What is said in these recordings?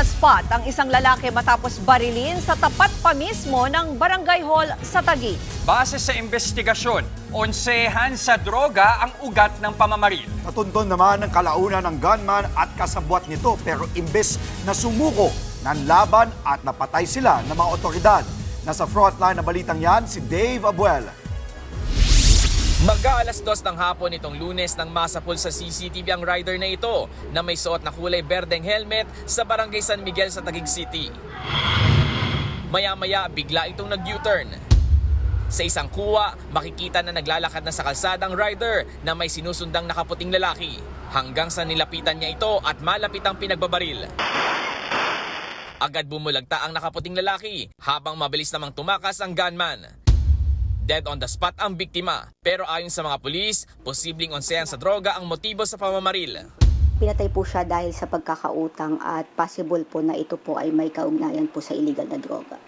the spot ang isang lalaki matapos barilin sa tapat pa mismo ng barangay hall sa Taguig. Base sa investigasyon, onsehan sa droga ang ugat ng pamamaril. Natuntun naman ng kalaunan ng gunman at kasabwat nito pero imbes na sumuko, nanlaban at napatay sila ng mga otoridad. Nasa frontline na balitang yan si Dave Abuel. Mag-aalas dos ng hapon itong lunes nang masapul sa CCTV ang rider na ito na may suot na kulay berdeng helmet sa barangay San Miguel sa Taguig City. Maya-maya bigla itong nag-U-turn. Sa isang kuwa, makikita na naglalakad na sa kalsada ang rider na may sinusundang nakaputing lalaki. Hanggang sa nilapitan niya ito at malapit ang pinagbabaril. Agad bumulagta ang nakaputing lalaki habang mabilis namang tumakas ang gunman. Dead on the spot ang biktima. Pero ayon sa mga pulis, posibleng onsehan sa droga ang motibo sa pamamaril. Pinatay po siya dahil sa pagkakautang at possible po na ito po ay may kaugnayan po sa illegal na droga.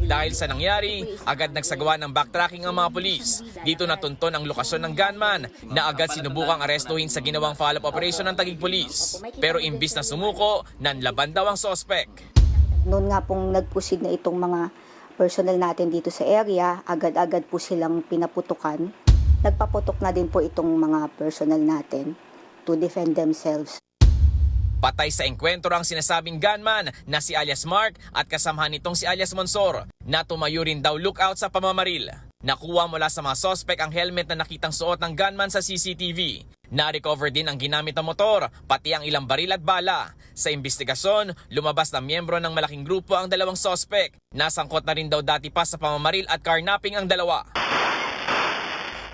Dahil sa nangyari, agad nagsagawa ng backtracking ang mga pulis. Dito natunton ang lokasyon ng gunman na agad sinubukang arestuhin sa ginawang follow-up operation ng Taguig Police. Pero imbis na sumuko, nanlaban daw ang sospek. Noon nga pong nagpusid na itong mga personnel natin dito sa area, agad-agad po silang pinaputukan. Nagpaputok na din po itong mga personnel natin to defend themselves. Patay sa engkwentro ang sinasabing gunman na si alias Mark at kasamahan nitong si alias Monsor na tumayo rin daw lookout sa pamamaril. Nakuha mula sa mga sospek ang helmet na nakitang suot ng gunman sa CCTV. Na-recover din ang ginamit na motor, pati ang ilang baril at bala. Sa investigasyon, lumabas na miyembro ng malaking grupo ang dalawang sospek. Nasangkot na rin daw dati pa sa pamamaril at carnapping ang dalawa.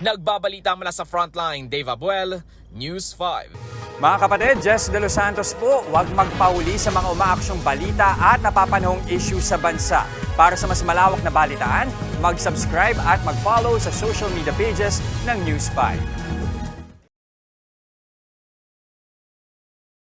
Nagbabalita mula sa frontline, Dave Abuel, News 5. Mga kapatid, Jess De Los Santos po, huwag magpauli sa mga umaaksyong balita at napapanahong issue sa bansa. Para sa mas malawak na balitaan, mag-subscribe at mag-follow sa social media pages ng News 5.